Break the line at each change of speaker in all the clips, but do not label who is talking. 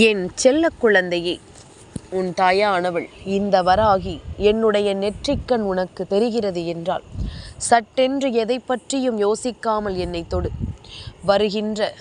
என் செல்ல குழந்தையே உன் தாயானவள் இந்த வராகி என்னுடைய நெற்றிக்கண் உனக்கு தெரிகிறது என்றால் சட்டென்று எதை பற்றியும் யோசிக்காமல் என்னை தொடு. வருகின்ற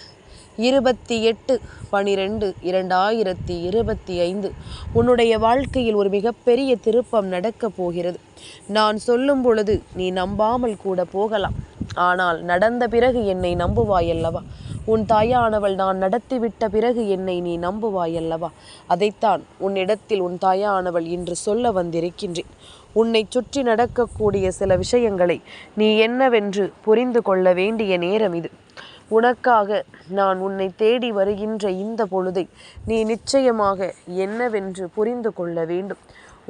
இருபத்தி எட்டு பனிரெண்டு இரண்டாயிரத்தி இருபத்தி ஐந்து உன்னுடைய வாழ்க்கையில் ஒரு மிகப்பெரிய திருப்பம் நடக்கப் போகிறது. நான் சொல்லும் பொழுது நீ நம்பாமல் கூட போகலாம். ஆனால் நடந்த பிறகு என்னை நம்புவாயல்லவா? உன் தாயானவள் நான் நடத்திவிட்ட பிறகு என்னை நீ நம்புவாயல்லவா? அதைத்தான் உன்னிடத்தில் உன் தாயானவள் இன்று சொல்ல வந்திருக்கின்றேன். உன்னை சுற்றி நடக்கக்கூடிய சில விஷயங்களை நீ என்னவென்று புரிந்து கொள்ள வேண்டிய நேரம் இது. உனக்காக நான் உன்னை தேடி வருகின்ற இந்த பொழுதை நீ நிச்சயமாக என்னவென்று புரிந்து கொள்ள வேண்டும்.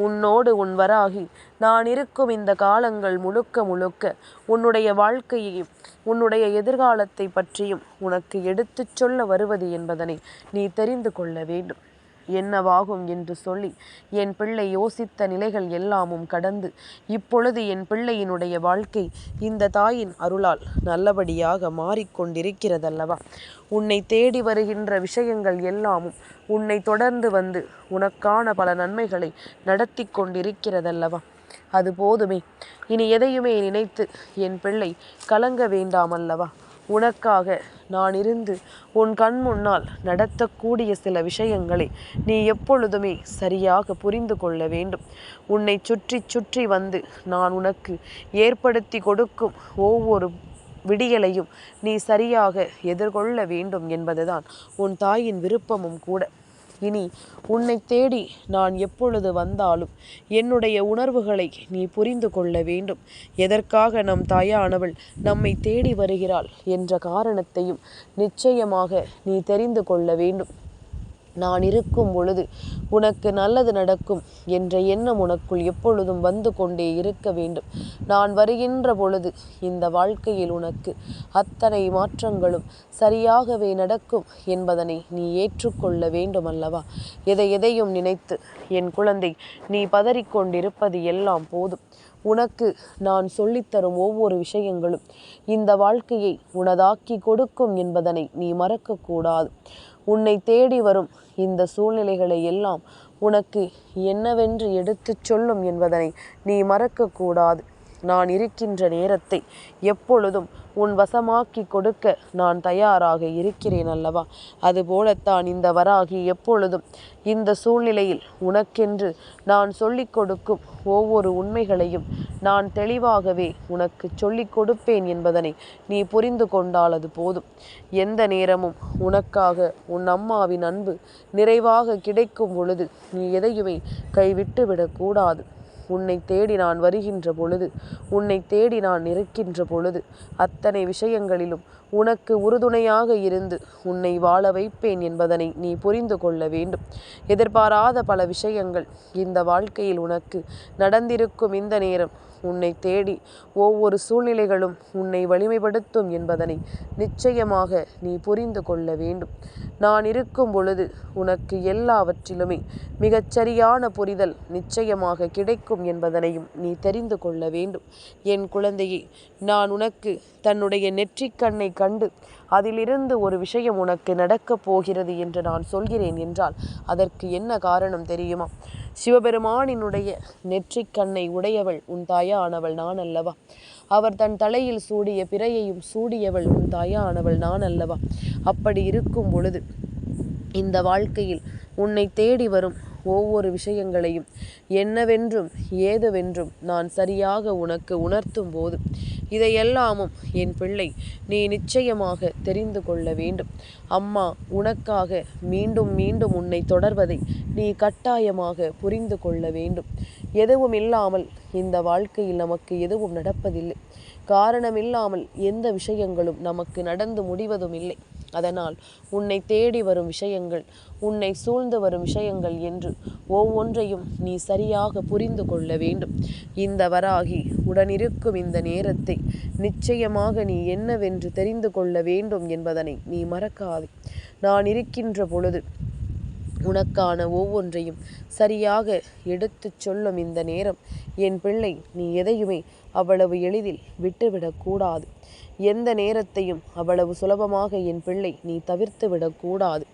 உன்னோடு உன் வராகி. நான் இருக்கும் இந்த காலங்கள் முழுக்க முழுக்க உன்னுடைய வாழ்க்கையையும் உன்னுடைய எதிர்காலத்தை பற்றியும் உனக்கு எடுத்துச் சொல்ல வருவது என்பதனை நீ தெரிந்து கொள்ள வேண்டும். என்னவாகும் என்று சொல்லி என் பிள்ளை யோசித்த நிலைகள் எல்லாமும் கடந்து இப்பொழுது என் பிள்ளையினுடைய வாழ்க்கை இந்த தாயின் அருளால் நல்லபடியாக மாறிக்கொண்டிருக்கிறதல்லவா? உன்னை தேடி வருகின்ற விஷயங்கள் எல்லாமும் உன்னை தொடர்ந்து வந்து உனக்கான பல நன்மைகளை நடத்தி கொண்டிருக்கிறதல்லவா? அது போதுமே. இனி எதையுமே நினைத்து என் பிள்ளை கலங்க வேண்டாமல்லவா? உனக்காக நான் இருந்து உன் கண் முன்னால் நடத்தக்கூடிய சில விஷயங்களை நீ எப்பொழுதுமே சரியாக புரிந்து கொள்ள வேண்டும். உன்னை சுற்றி சுற்றி வந்து நான் உனக்கு ஏற்படுத்தி கொடுக்கும் ஒவ்வொரு விடியலையும் நீ சரியாக எதிர்கொள்ள வேண்டும் என்பதுதான் உன் தாயின் விருப்பமும் கூட. இனி உன்னை தேடி நான் எப்பொழுது வந்தாலும் என்னுடைய உணர்வுகளை நீ புரிந்து கொள்ள வேண்டும். எதற்காக நம் தாயானவள் நம்மை தேடி வருகிறாள் என்ற காரணத்தையும் நிச்சயமாக நீ தெரிந்து கொள்ள வேண்டும். நான் இருக்கும் பொழுது உனக்கு நல்லது நடக்கும் என்ற எண்ணம் உனக்குள் எப்பொழுதும் வந்து கொண்டே இருக்க வேண்டும். நான் வருகின்ற பொழுது இந்த வாழ்க்கையில் உனக்கு அத்தனை மாற்றங்களும் சரியாகவே நடக்கும் என்பதனை நீ ஏற்றுக்கொள்ள வேண்டும் அல்லவா எதை எதையும் நினைத்து என் குழந்தை நீ பதறிக்கொண்டிருப்பது எல்லாம் போதும். உனக்கு நான் சொல்லித்தரும் ஒவ்வொரு விஷயங்களும் இந்த வாழ்க்கையை உனதாக்கி கொடுக்கும் என்பதனை நீ மறக்கக்கூடாது. உன்னை தேடி வரும் இந்த சூழ்நிலைகளை எல்லாம் உனக்கு என்னவென்று எடுத்துச் சொல்லும் என்பதனை நீ மறக்கக்கூடாது. நான் இருக்கின்ற நேரத்தை எப்பொழுதும் உன் வசமாக்கி கொடுக்க நான் தயாராக இருக்கிறேன் அல்லவா? அதுபோலத்தான் இந்த வராகி எப்பொழுதும் இந்த சூழ்நிலையில் உனக்கென்று நான் சொல்லிக் கொடுக்கும் ஒவ்வொரு உண்மைகளையும் நான் தெளிவாகவே உனக்கு சொல்லிக் கொடுப்பேன் என்பதனை நீ புரிந்து கொண்டால் அது போதும். எந்த நேரமும் உனக்காக உன் அம்மாவின் அன்பு நிறைவாக கிடைக்கும் பொழுது நீ எதையுமே கைவிட்டு விடக்கூடாது உன்னை தேடி நான் வருகின்ற பொழுது உன்னை தேடி நான் இருக்கின்ற பொழுது அத்தனை விஷயங்களிலும் உனக்கு உறுதுணையாக இருந்து உன்னை வாழ வைப்பேன் என்பதனை நீ புரிந்து கொள்ள வேண்டும். எதிர்பாராத பல விஷயங்கள் இந்த வாழ்க்கையில் உனக்கு நடந்திருக்கும் இந்த நேரம். உன்னை தேடி ஒவ்வொரு சூழ்நிலைகளும் உன்னை வலிமைப்படுத்தும் என்பதனை நிச்சயமாக நீ புரிந்து கொள்ள வேண்டும். நான் இருக்கும் பொழுது உனக்கு எல்லாவற்றிலுமே மிகச்சரியான புரிதல் நிச்சயமாக கிடைக்கும் என்பதனையும் நீ தெரிந்து கொள்ள வேண்டும். என் குழந்தையே நான் உனக்கு தன்னுடைய நெற்றிக்கண்ணை கண்டு அதிலிருந்து ஒரு விஷயம் உனக்கு நடக்கப் போகிறது என்று நான் சொல்கிறேன் என்றால் அதற்கு என்ன காரணம் தெரியுமா? சிவபெருமானினுடைய நெற்றிக்கண்ணை உடையவள் உன் தாயானவள் நான் அல்லவா? அவர் தன் தலையில் சூடிய பிறையையும் சூடியவள் உன் தாயானவள் நான் அல்லவா? அப்படி இருக்கும் பொழுது இந்த வாழ்க்கையில் உன்னை தேடி வரும் ஒவ்வொரு விஷயங்களையும் என்னவென்றும் ஏதுவென்றும் நான் சரியாக உனக்கு உணர்த்தும் போது இதையெல்லாமும் என் பிள்ளை நீ நிச்சயமாக தெரிந்து கொள்ள வேண்டும். அம்மா உனக்காக மீண்டும் மீண்டும் உன்னை தொடர்வதை நீ கட்டாயமாக புரிந்து கொள்ள வேண்டும். எதுவும் இல்லாமல் இந்த வாழ்க்கையில் நமக்கு எதுவும் நடப்பதில்லை. காரணமில்லாமல் எந்த விஷயங்களும் நமக்கு நடந்து முடிவதும் இல்லை. அதனால் உன்னை தேடி வரும் விஷயங்கள் உன்னை சூழ்ந்து வரும் விஷயங்கள் என்று ஒவ்வொன்றையும் நீ சரியாக புரிந்து கொள்ள வேண்டும். இந்த வராகி உடனிருக்கும் இந்த நேரத்தை நிச்சயமாக நீ என்னவென்று தெரிந்து கொள்ள வேண்டும் என்பதனை நீ மறக்காதே. நான் இருக்கின்ற பொழுது உனக்கான ஒவ்வொன்றையும் சரியாக எடுத்துச் சொல்லும் இந்த நேரம். என் பிள்ளை நீ எதையுமே அவ்வளவு எளிதில் விட்டுவிடக்கூடாது எந்த நேரத்தையும் அவ்வளவு சுலபமாக என் பிள்ளை நீ தவிர்த்து விடக்கூடாது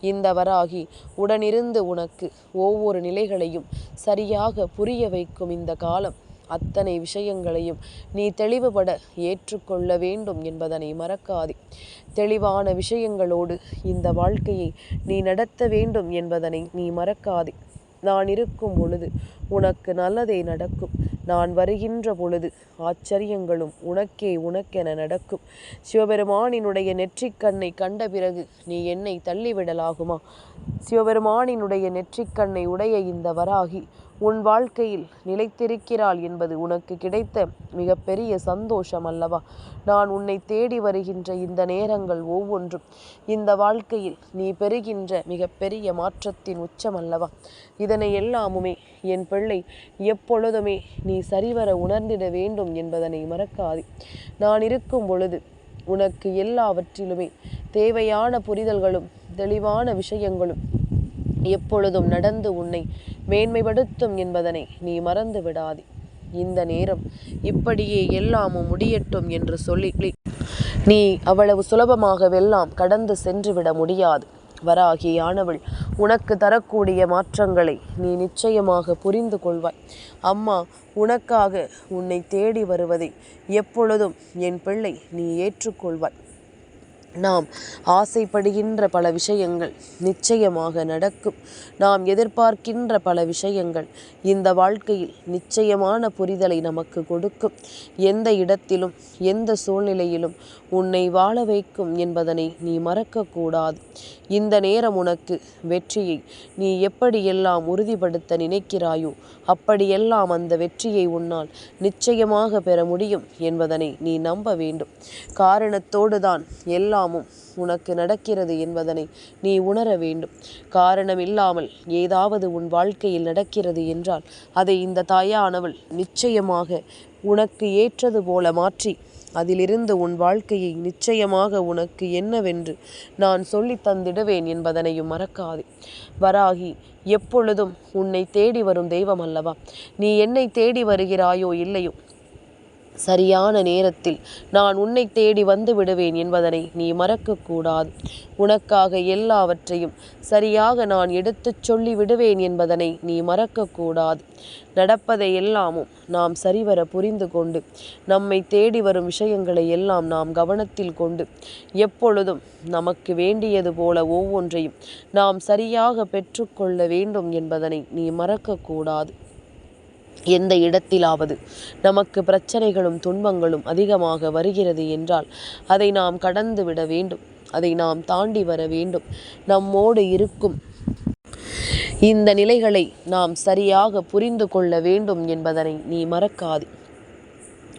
இந்த வராகி உடனிருந்து உனக்கு ஒவ்வொரு நிலைகளையும் சரியாக புரிய வைக்கும் இந்த காலம். அத்தனை விஷயங்களையும் நீ தெளிவுபட ஏற்றுக்கொள்ள வேண்டும் என்பதனை மறக்காதே. தெளிவான விஷயங்களோடு இந்த வாழ்க்கையை நீ நடத்த வேண்டும் என்பதனை நீ மறக்காதே. நான் இருக்கும் பொழுது உனக்கு நல்லதே நடக்கும். நான் வருகின்ற பொழுது ஆச்சரியங்களும் உனக்கே உனக்கென நடக்கும். சிவபெருமானினுடைய நெற்றிக்கண்ணை கண்ட பிறகு நீ என்னை தள்ளிவிடலாகுமா? சிவபெருமானினுடைய நெற்றிக்கண்ணை உடைய இந்த வராகி உன் வாழ்க்கையில் நிலைத்திருக்கிறாள் என்பது உனக்கு கிடைத்த மிகப்பெரிய சந்தோஷம் அல்லவா நான் உன்னை தேடி வருகின்ற இந்த நேரங்கள் ஒவ்வொன்றும் இந்த வாழ்க்கையில் நீ பெறுகின்ற மிகப்பெரிய மாற்றத்தின் உச்சம் அல்லவா இதனை எல்லாமுமே என் பிள்ளை எப்பொழுதுமே நீ சரிவர உணர்ந்திட வேண்டும் என்பதனை மறக்காதே. நான் இருக்கும் பொழுது உனக்கு எல்லாவற்றிலுமே தேவையான புரிதல்களும் தெளிவான விஷயங்களும் எப்பொழுதும் நடந்து உன்னை மேன்மைப்படுத்தும் என்பதனை நீ மறந்து விடாதே. இந்த நேரம் இப்படியே எல்லாமும் முடியட்டும் என்று சொல்லி நீ அவ்வளவு சுலபமாகவெல்லாம் கடந்து சென்று விட முடியாது. வராகியானவள் உனக்கு தரக்கூடிய மாற்றங்களை நீ நிச்சயமாக புரிந்து கொள்வாய். அம்மா உனக்காக உன்னை தேடி வருவதை எப்பொழுதும் என் பிள்ளை நீ ஏற்றுக்கொள்வாய். நாம் ஆசைப்படுகின்ற பல விஷயங்கள் நிச்சயமாக நடக்கும். நாம் எதிர்பார்க்கின்ற பல விஷயங்கள் இந்த வாழ்க்கையில் நிச்சயமான புரிதலை நமக்கு கொடுக்கும். எந்த இடத்திலும் எந்த சூழ்நிலையிலும் உன்னை வாழ வைக்கும் என்பதனை நீ மறக்கக்கூடாது. இந்த நேரம் உனக்கு வெற்றியை நீ எப்படியெல்லாம் உறுதிப்படுத்த நினைக்கிறாயோ அப்படியெல்லாம் அந்த வெற்றியை உன்னால் நிச்சயமாக பெற முடியும் என்பதனை நீ நம்ப வேண்டும். காரணத்தோடு தான் எல்லாம் எல்லாமும் உனக்கு நடக்கிறது என்பதனை நீ உணர வேண்டும். காரணம் இல்லாமல் ஏதாவது உன் வாழ்க்கையில் நடக்கிறது என்றால் அதை இந்த தாயானவள் நிச்சயமாக உனக்கு ஏற்றது போல மாற்றி அதிலிருந்து உன் வாழ்க்கையை நிச்சயமாக உனக்கு என்னவென்று நான் சொல்லி தந்திடுவேன் என்பதனையும் மறக்காதே. வராகி எப்பொழுதும் உன்னை தேடி வரும் தெய்வம் அல்லவா? நீ என்னை தேடி வருகிறாயோ இல்லையோ? சரியான நேரத்தில் நான் உன்னை தேடி வந்து விடுவேன் என்பதனை நீ மறக்கக்கூடாது. உனக்காக எல்லாவற்றையும் சரியாக நான் எடுத்துச் சொல்லி விடுவேன் என்பதனை நீ மறக்கக்கூடாது. நடப்பதை எல்லாமும் நாம் சரிவர புரிந்து கொண்டு நம்மை தேடி வரும் விஷயங்களை எல்லாம் நாம் கவனத்தில் கொண்டு எப்பொழுதும் நமக்கு வேண்டியது போல ஒவ்வொன்றையும் நாம் சரியாக பெற்றுக்கொள்ள வேண்டும் என்பதனை நீ மறக்கக்கூடாது. எந்த இடத்திலாவது நமக்கு பிரச்சனைகளும் துன்பங்களும் அதிகமாக வருகிறது என்றால் அதை நாம் கடந்து விட வேண்டும். அதை நாம் தாண்டி வர வேண்டும். நம்மோடு இருக்கும் இந்த நிலைகளை நாம் சரியாக புரிந்து கொள்ள வேண்டும் என்பதனை நீ மறக்காது.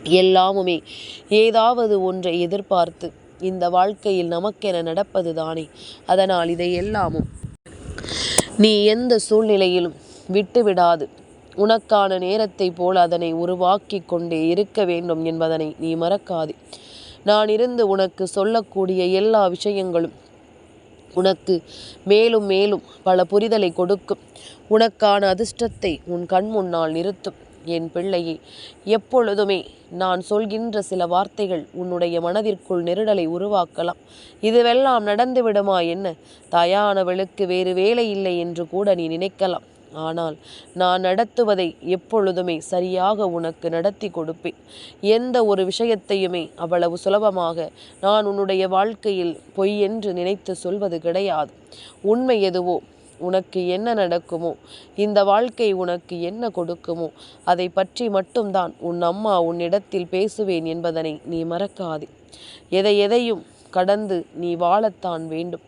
எல்லாமுமே ஏதாவது ஒன்றை எதிர்பார்த்து இந்த வாழ்க்கையில் நமக்கென நடப்பது தானே. அதனால் இதை எல்லாமும் நீ எந்த சூழ்நிலையிலும் விட்டுவிடாது. உனக்கான நேரத்தை போல் அதனை உருவாக்கி கொண்டே இருக்க வேண்டும் என்பதனை நீ மறக்காதே. நான் இருந்து உனக்கு சொல்லக்கூடிய எல்லா விஷயங்களும் உனக்கு மேலும் மேலும் பல புரிதலை கொடுக்கும். உனக்கான அதிர்ஷ்டத்தை உன் கண் முன்னால் நிறுத்தும். என் பிள்ளையே எப்பொழுதுமே நான் சொல்கின்ற சில வார்த்தைகள் உன்னுடைய மனதிற்குள் நெருடலை உருவாக்கலாம். இதுவெல்லாம் நடந்துவிடுமா என்ன? தயானவளுக்கு வேறு வேலை இல்லை என்று கூட நீ நினைக்கலாம். ஆனால் நான் நடத்துவதை எப்பொழுதுமே சரியாக உனக்கு நடத்தி கொடுப்பேன். எந்த ஒரு விஷயத்தையுமே அவ்வளவு சுலபமாக நான் உன்னுடைய வாழ்க்கையில் பொய் என்று நினைத்து சொல்வது கிடையாது. உண்மை எதுவோ? உனக்கு என்ன நடக்குமோ? இந்த வாழ்க்கை உனக்கு என்ன கொடுக்குமோ? அதை பற்றி மட்டும்தான் உன் அம்மா உன்னிடத்தில் பேசுவேன் என்பதனை நீ மறக்காதே. எதை எதையும் கடந்து நீ வாழத்தான் வேண்டும்.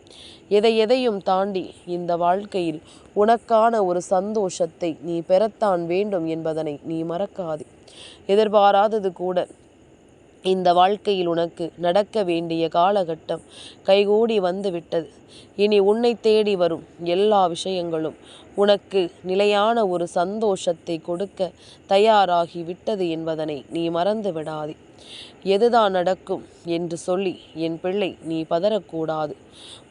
எதை எதையும் தாண்டி இந்த வாழ்க்கையில் உனக்கான ஒரு சந்தோஷத்தை நீ பெறத்தான் வேண்டும் என்பதனை நீ மறக்காதே. எதிர்பாராதது கூட இந்த வாழ்க்கையில் உனக்கு நடக்க வேண்டிய காலகட்டம் கைகூடி வந்துவிட்டது. இனி உன்னை தேடி வரும் எல்லா விஷயங்களும் உனக்கு நிலையான ஒரு சந்தோஷத்தை கொடுக்க தயாராகி விட்டது என்பதனை நீ மறந்து விடாதே எதுதான் நடக்கும் என்று சொல்லி என் பிள்ளை நீ பதறக்கூடாது.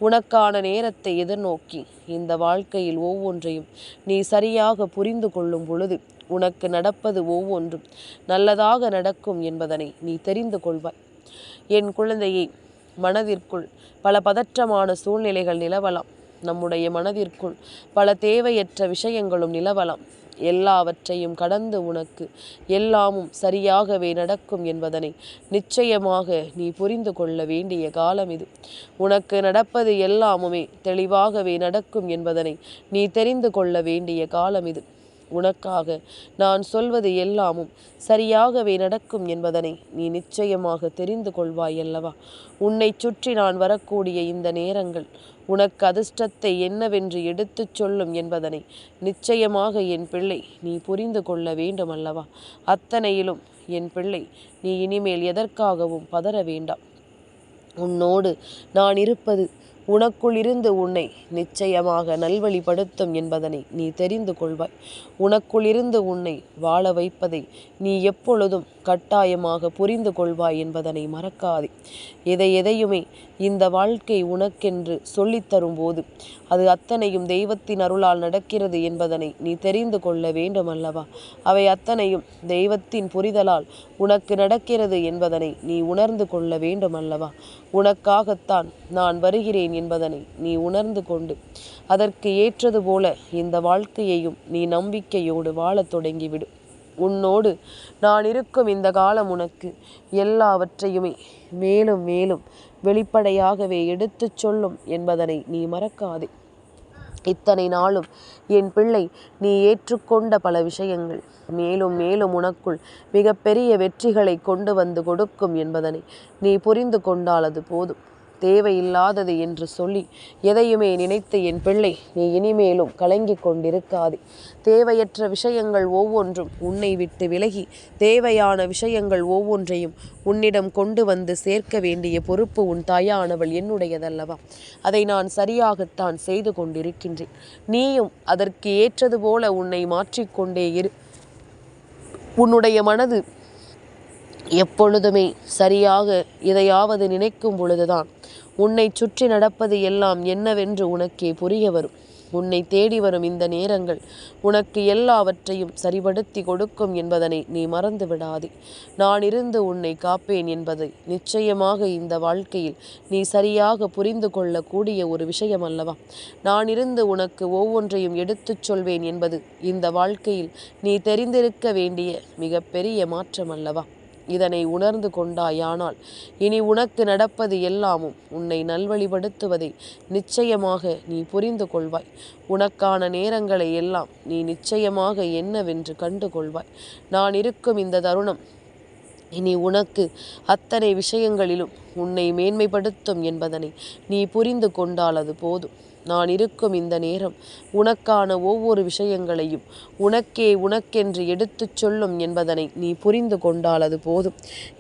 உனக்கான நேரத்தை எதிர்நோக்கி இந்த வாழ்க்கையில் ஒவ்வொன்றையும் நீ சரியாக புரிந்து கொள்ளும் பொழுது உனக்கு நடப்பது ஒவ்வொன்றும் நல்லதாக நடக்கும் என்பதனை நீ தெரிந்து கொள்வாய். என் குழந்தையை மனதிற்குள் பல பதற்றமான சூழ்நிலைகள் நிலவலாம். நம்முடைய மனதிற்குள் பல தேவையற்ற விஷயங்களும் நிலவலாம். எல்லாவற்றையும் கடந்து உனக்கு எல்லாமும் சரியாகவே நடக்கும் என்பதனை நிச்சயமாக நீ புரிந்து கொள்ள வேண்டிய காலம் இது. உனக்கு நடப்பது எல்லாமுமே தெளிவாகவே நடக்கும் என்பதனை நீ தெரிந்து கொள்ள வேண்டிய காலம் இது. உனக்காக நான் சொல்வது எல்லாமும் சரியாகவே நடக்கும் என்பதனை நீ நிச்சயமாக தெரிந்து கொள்வாய் அல்லவா? உன்னை சுற்றி நான் வரக்கூடிய இந்த நேரங்கள் உனக்கு அதிர்ஷ்டத்தை என்னவென்று எடுத்துச் சொல்லும் என்பதனை நிச்சயமாக என் பிள்ளை நீ புரிந்து கொள்ள வேண்டும் அல்லவா? அத்தனையிலும் என் பிள்ளை நீ இனிமேல் எதற்காகவும் பதற வேண்டாம். உன்னோடு நான் இருப்பது உனக்குள்ளிருந்து உன்னை நிச்சயமாக நல்வழிப்படுத்தும் என்பதனை நீ தெரிந்து கொள்வாய். உனக்குள்ளிருந்து உன்னை வாழ வைப்பதை நீ எப்பொழுதும் கட்டாயமாக புரிந்து கொள்வாய் என்பதனை மறக்காதே. எதை எதையுமே இந்த வாழ்க்கை உனக்கென்று சொல்லித்தரும் போது அது அத்தனையும் தெய்வத்தின் அருளால் நடக்கிறது என்பதனை நீ தெரிந்து கொள்ள வேண்டும் அல்லவா அவை அத்தனையும் தெய்வத்தின் புரிதலால் உனக்கு நடக்கிறது என்பதனை நீ உணர்ந்து கொள்ள வேண்டும் அல்லவா உனக்காகத்தான் நான் வருகிறேன் என்பதனை நீ உணர்ந்து கொண்டு அதற்கு ஏற்றது போல இந்த வாழ்க்கையையும் நீ நம்பிக்கையோடு வாழத் தொடங்கிவிடு. உன்னோடு நான் இருக்கும் இந்த காலம் உனக்கு எல்லாவற்றையுமே. மேலும் மேலும் வெளிப்படையாகவே எடுத்துச் சொல்லும் என்பதனை நீ மறக்காதே. இத்தனை நாளும் என் பிள்ளை நீ ஏற்றுக்கொண்ட பல விஷயங்கள். மேலும் மேலும் உனக்குள் மிகப்பெரிய வெற்றிகளை கொண்டு வந்து கொடுக்கும் என்பதனை நீ புரிந்து கொண்டால் அது போதும். தேவையில்லாதது என்று சொல்லி எதையுமே நினைத்து என் பிள்ளை நீ இனிமேலும் கலங்கி கொண்டிருக்காதே. தேவையற்ற விஷயங்கள் ஒவ்வொன்றும் உன்னை விட்டு விலகி தேவையான விஷயங்கள் ஒவ்வொன்றையும் உன்னிடம் கொண்டு வந்து சேர்க்க வேண்டிய பொறுப்பு உன் தாயானவள் என்னுடையதல்லவா? அதை நான் சரியாகத்தான் செய்து கொண்டிருக்கின்றேன். நீயும் அதற்கு ஏற்றது போல உன்னை மாற்றிக்கொண்டே இரு. உன்னுடைய மனது எப்பொழுதுமே சரியாக எதையாவது நினைக்கும் பொழுதுதான் உன்னை சுற்றி நடப்பது எல்லாம் என்னவென்று உனக்கே புரிய வரும். உன்னை தேடி வரும் இந்த நேரங்கள் உனக்கு எல்லாவற்றையும் சரிபடுத்தி கொடுக்கும் என்பதனை நீ மறந்து விடாதே. நான் இருந்து உன்னை காப்பேன் என்பதை நிச்சயமாக இந்த வாழ்க்கையில் நீ சரியாக புரிந்து கொள்ளக்கூடிய ஒரு விஷயம் அல்லவா நான் இருந்து உனக்கு ஒவ்வொன்றையும் எடுத்துச் சொல்வேன் என்பது இந்த வாழ்க்கையில் நீ தெரிந்திருக்க வேண்டிய மிகப்பெரிய மாற்றம் அல்லவா இதனை உணர்ந்து கொண்டாயானால் இனி உனக்கு நடப்பது எல்லாமும் உன்னை நல்வழிப்படுத்துவதை. நிச்சயமாக நீ புரிந்து கொள்வாய். உனக்கான நேரங்களை எல்லாம் நீ நிச்சயமாக என்னவென்று கண்டு கொள்வாய். நான் இருக்கும் இந்த தருணம் இனி உனக்கு அத்தனை விஷயங்களிலும் உன்னை மேன்மைப்படுத்தும் என்பதனை நீ புரிந்து கொண்டால் அது போதும். நான் இருக்கும் இந்த நேரம் உனக்கான ஒவ்வொரு விஷயங்களையும் உனக்கே உனக்கென்று எடுத்துச் சொல்லும் என்பதனை நீ புரிந்து கொண்டால் அது போதும்.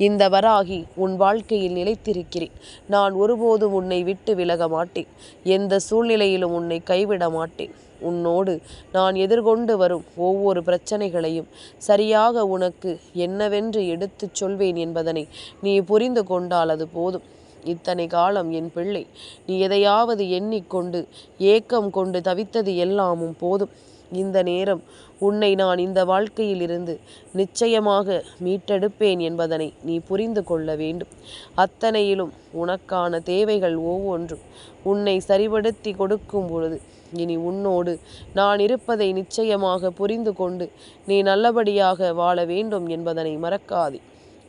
இந்த வராகி உன் வாழ்க்கையில் நிலைத்திருக்கிறேன். நான் ஒருபோதும் உன்னை விட்டு விலக மாட்டேன். எந்த சூழ்நிலையிலும் உன்னை கைவிட மாட்டேன். உன்னோடு நான் எதிர்கொண்டு வரும் ஒவ்வொரு பிரச்சனைகளையும் சரியாக உனக்கு என்னவென்று எடுத்துச் சொல்வேன் என்பதனை நீ புரிந்து கொண்டால் அது போதும். இத்தனை காலம் என் பிள்ளை. நீ எதையாவது எண்ணிக்கொண்டு ஏக்கம் கொண்டு தவித்தது எல்லாமும் போதும். இந்த நேரம் உன்னை நான் இந்த வாழ்க்கையில் இருந்து நிச்சயமாக மீட்டெடுப்பேன் என்பதனை நீ புரிந்து கொள்ள வேண்டும். அத்தனையிலும் உனக்கான தேவைகள் ஒவ்வொன்றும் உன்னை சரிபடுத்தி கொடுக்கும் பொழுது இனி உன்னோடு நான் இருப்பதை நிச்சயமாக புரிந்து கொண்டு நீ நல்லபடியாக வாழ வேண்டும் என்பதனை மறக்காதே.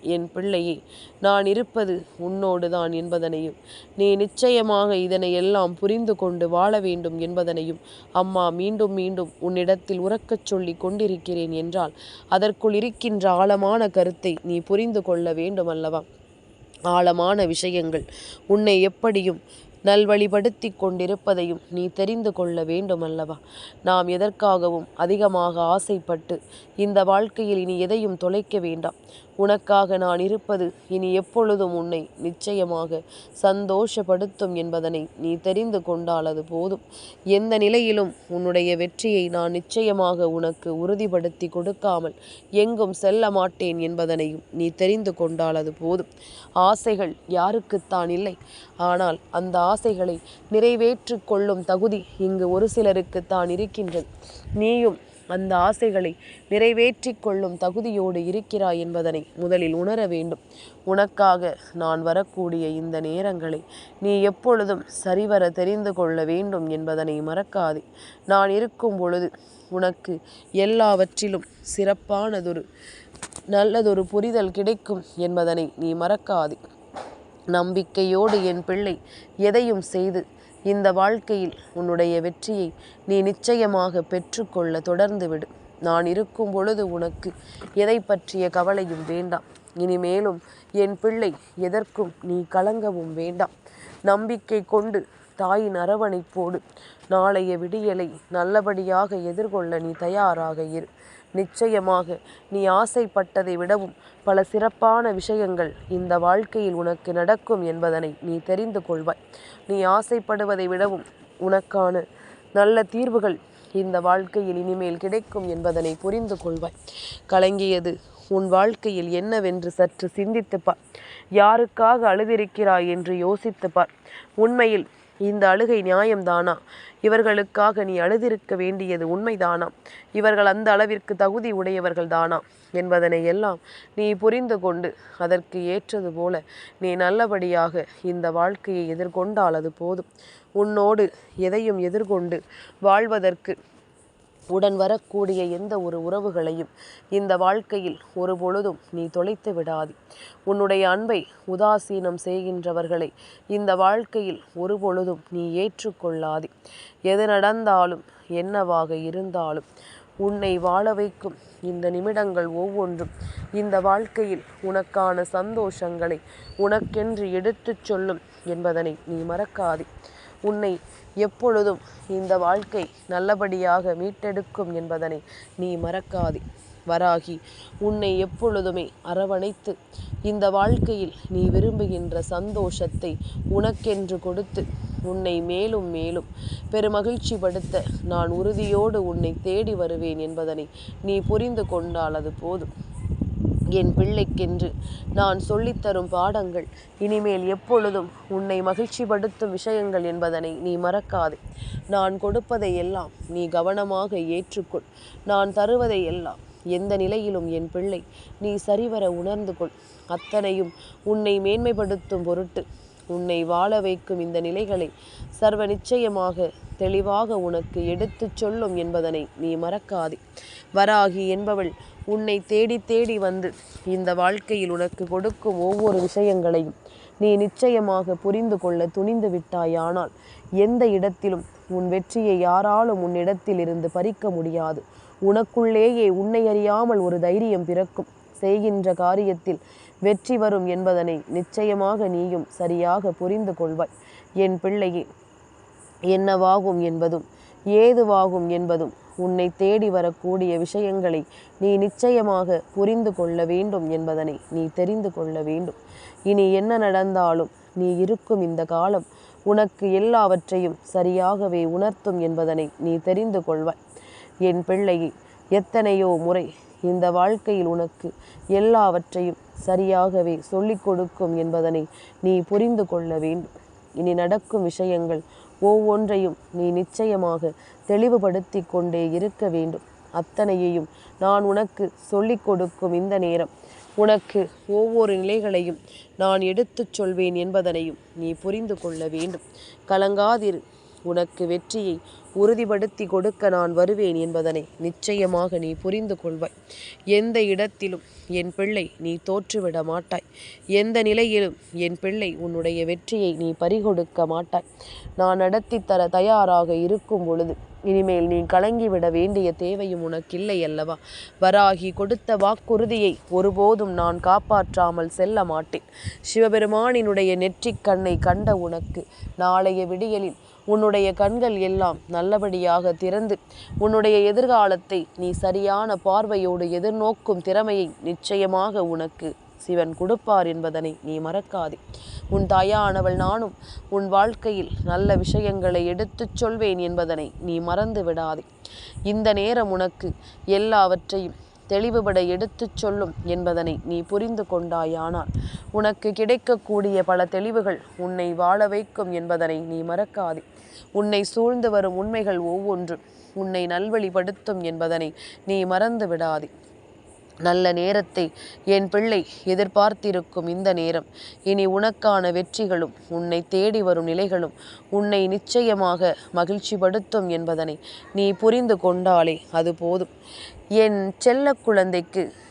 என் பிள்ளையே நான் இருப்பது உன்னோடு தான் என்பதனையும் நீ நிச்சயமாக இதனை எல்லாம் புரிந்து கொண்டு வாழ வேண்டும் என்பதனையும் அம்மா மீண்டும் மீண்டும் உன்னிடத்தில் உறக்கச் சொல்லி கொண்டிருக்கிறேன் என்றால் அதற்குள் இருக்கின்ற ஆழமான கருத்தை நீ புரிந்து கொள்ள வேண்டும் அல்லவா ஆழமான விஷயங்கள் உன்னை எப்படியும் நல்வழிபடுத்தி கொண்டிருப்பதையும் நீ தெரிந்து கொள்ள வேண்டும் அல்லவா நாம் எதற்காகவும் அதிகமாக ஆசைப்பட்டு இந்த வாழ்க்கையில் இனி எதையும் தொலைக்க வேண்டாம். உனக்காக நான் இருப்பது இனி எப்பொழுதும் உன்னை நிச்சயமாக சந்தோஷப்படுத்தும் என்பதனை நீ தெரிந்து கொண்டால் அது போதும். எந்த நிலையிலும் உன்னுடைய வெற்றியை நான் நிச்சயமாக உனக்கு உறுதிப்படுத்தி கொடுக்காமல் எங்கும் செல்ல மாட்டேன் என்பதனையும் நீ தெரிந்து கொண்டால் அது போதும். ஆசைகள் யாருக்குத்தான் இல்லை. ஆனால் அந்த ஆசைகளை நிறைவேற்று கொள்ளும் தகுதி இங்கு ஒரு சிலருக்குத்தான் இருக்கின்றது. நீயும் அந்த ஆசைகளை நிறைவேற்றி கொள்ளும் தகுதியோடு இருக்கிறாய் என்பதனை முதலில் உணர வேண்டும். உனக்காக நான் வரக்கூடிய இந்த நேரங்களை நீ எப்பொழுதும் சரிவர தெரிந்து கொள்ள வேண்டும் என்பதனை மறக்காதே. நான் இருக்கும் பொழுது உனக்கு எல்லாவற்றிலும் சிறப்பானதொரு நல்லதொரு புரிதல் கிடைக்கும் என்பதனை நீ மறக்காதே. நம்பிக்கையோடு என் பிள்ளை எதையும் செய்து இந்த வாழ்க்கையில் உன்னுடைய வெற்றியை நீ நிச்சயமாக பெற்றுக்கொள்ள தொடர்ந்து விடு. நான் இருக்கும் பொழுது உனக்கு எதை பற்றிய கவலையும் வேண்டாம். இனிமேலும் என் பிள்ளை எதற்கும் நீ கலங்கவும் வேண்டாம். நம்பிக்கை கொண்டு தாயின் அரவணைப்போடு நாளைய விடியலை நல்லபடியாக எதிர்கொள்ள நீ தயாராக இரு. நிச்சயமாக நீ ஆசைப்பட்டதை விடவும் பல சிறப்பான விஷயங்கள் இந்த வாழ்க்கையில் உனக்கு நடக்கும் என்பதனை நீ தெரிந்து கொள்வாய். நீ ஆசைப்படுவதை விடவும் உனக்கான நல்ல தீர்வுகள் இந்த வாழ்க்கையில் இனிமேல் கிடைக்கும் என்பதனை புரிந்து கொள்வாய். கலங்கியது உன் வாழ்க்கையில் என்னவென்று சற்று சிந்தித்துப்பார் யாருக்காக அழுதிருக்கிறாய் என்று யோசித்துப்பார் உண்மையில் இந்த அழுகை நியாயம்தானா? இவர்களுக்காக நீ அழுதிருக்க வேண்டியது உண்மைதானா? இவர்கள் அந்த அளவிற்கு தகுதி உடையவர்கள் தானா என்பதனை எல்லாம் நீ புரிந்து கொண்டு அதற்கு ஏற்றது போல நீ நல்லபடியாக இந்த வாழ்க்கையை எதிர்கொண்டால் அது போதும். உன்னோடு எதையும் எதிர்கொண்டு வாழ்வதற்கு உடன் வரக்கூடிய எந்த ஒரு உறவுகளையும் இந்த வாழ்க்கையில் ஒரு பொழுதும் நீ தொலைத்து விடாது. உன்னுடைய அன்பை உதாசீனம் செய்கின்றவர்களை இந்த வாழ்க்கையில் ஒரு பொழுதும் நீ ஏற்றுக்கொள்ளாது. எது நடந்தாலும் என்னவாக இருந்தாலும் உன்னை வாழ வைக்கும் இந்த நிமிடங்கள் ஒவ்வொன்றும் இந்த வாழ்க்கையில் உனக்கான சந்தோஷங்களை உனக்கென்று எடுத்துச் சொல்லும் என்பதனை நீ மறக்காதே. உன்னை எப்பொழுதும் இந்த வாழ்க்கை நல்லபடியாக மீட்டெடுக்கும் என்பதனை நீ மறக்காதே. வராகி உன்னை எப்பொழுதுமே அரவணைத்து இந்த வாழ்க்கையில் நீ விரும்புகின்ற சந்தோஷத்தை உனக்கென்று கொடுத்து உன்னை மேலும் மேலும் பெருமகிழ்ச்சி படுத்த நான் உறுதியோடு உன்னை தேடி வருவேன் என்பதனை நீ புரிந்து கொண்டால் அது போதும். என் பிள்ளைக்கென்று நான் சொல்லித்தரும் பாடங்கள். இனிமேல் எப்பொழுதும் உன்னை மகிழ்ச்சிப்படுத்தும் விஷயங்கள் என்பதனை நீ மறக்காதே. நான் கொடுப்பதை எல்லாம் நீ கவனமாக ஏற்றுக்கொள். நான் தருவதை எல்லாம் எந்த நிலையிலும் என் பிள்ளை நீ சரிவர உணர்ந்து கொள் அத்தனையும் உன்னை மேன்மைப்படுத்தும் பொருட்டு உன்னை வாழ வைக்கும் இந்த நிலைகளை சர்வ நிச்சயமாக தெளிவாக உனக்கு எடுத்துச் சொல்லும் என்பதனை நீ மறக்காதே. வராகி என்பவள் உன்னை தேடி தேடி வந்து இந்த வாழ்க்கையில் உனக்கு கொடுக்கும் ஒவ்வொரு விஷயங்களையும் நீ நிச்சயமாக புரிந்து கொள்ள துணிந்து விட்டாயானால் எந்த இடத்திலும் உன் வெற்றியை யாராலும் உன்னிடத்தில் இருந்து பறிக்க முடியாது. உனக்குள்ளேயே உன்னை அறியாமல் ஒரு தைரியம் பிறக்கும். செய்கின்ற காரியத்தில் வெற்றி வரும் என்பதனை நிச்சயமாக நீயும் சரியாக புரிந்து கொள்வாய். என் பிள்ளையே என்னவாகும் என்பதும் ஏதுவாகும் என்பதும் உன்னை தேடி வரக்கூடிய விஷயங்களை நீ நிச்சயமாக புரிந்து கொள்ள வேண்டும் என்பதனை நீ தெரிந்து கொள்ள வேண்டும். இனி என்ன நடந்தாலும் நீ இருக்கும் இந்த காலம் உனக்கு எல்லாவற்றையும் சரியாகவே உணர்த்தும் என்பதனை நீ தெரிந்து கொள்வாய். என் பிள்ளையை எத்தனையோ முறை இந்த வாழ்க்கையில் உனக்கு எல்லாவற்றையும் சரியாகவே சொல்லிக் கொடுக்கும் என்பதனை நீ புரிந்து கொள்ள வேண்டும். இனி நடக்கும் விஷயங்கள் ஒவ்வொன்றையும் நீ நிச்சயமாக தெளிவுபடுத்தி கொண்டே இருக்க வேண்டும். அத்தனையையும் நான் உனக்கு சொல்லிக் கொடுக்கும் இந்த நேரம். உனக்கு ஒவ்வொரு நிலைகளையும் நான் எடுத்துச் சொல்வேன் என்பதனையும் நீ புரிந்து கொள்ள வேண்டும். கலங்காதிரு. உனக்கு வெற்றியை உறுதிப்படுத்தி கொடுக்க நான் வருவேன் என்பதனை நிச்சயமாக நீ புரிந்து கொள்வாய். எந்த இடத்திலும் என் பிள்ளை நீ தோற்றுவிட மாட்டாய். எந்த நிலையிலும் என் பிள்ளை உன்னுடைய வெற்றியை நீ பறிகொடுக்க மாட்டாய். நான் நடத்தி தர தயாராக இருக்கும் பொழுது இனிமேல் நீ கலங்கிவிட வேண்டிய தேவையும் உனக்கில்லை அல்லவா? வராகி கொடுத்த வாக்குறுதியை ஒருபோதும் நான் காப்பாற்றாமல் செல்ல மாட்டேன். சிவபெருமானினுடைய நெற்றிக் கண்ணை கண்ட உனக்கு நாளைய விடியலில் உன்னுடைய கண்கள் எல்லாம் நல்லபடியாக திறந்து உன்னுடைய எதிர்காலத்தை நீ சரியான பார்வையோடு எதிர்நோக்கும் திறமையை நிச்சயமாக உனக்கு சிவன் கொடுப்பார் என்பதனை நீ மறக்காதே. உன் தாயானவள் நானும் உன் வாழ்க்கையில் நல்ல விஷயங்களை எடுத்துச் சொல்வேன் என்பதனை நீ மறந்து விடாதே. இந்த நேரம் உனக்கு எல்லாவற்றையும் தெளிவுபட எடுத்துச் சொல்லும் என்பதனை நீ புரிந்து கொண்டாயானால் உனக்கு கிடைக்கக்கூடிய பல தெளிவுகள் உன்னை வாழ வைக்கும் என்பதனை நீ மறக்காதே. உன்னை சூழ்ந்து வரும் உண்மைகள் ஒவ்வொன்றும் உன்னை நல்வழிப்படுத்தும் என்பதனை நீ மறந்து விடாதே. நல்ல நேரத்தை என் பிள்ளை எதிர்பார்த்திருக்கும் இந்த நேரம். இனி உனக்கான வெற்றிகளும் உன்னை தேடி வரும் நிலைகளும் உன்னை நிச்சயமாக மகிழ்ச்சிப்படுத்தும் என்பதனை நீ புரிந்து கொண்டாலே அது போதும். என் செல்ல குழந்தைக்கு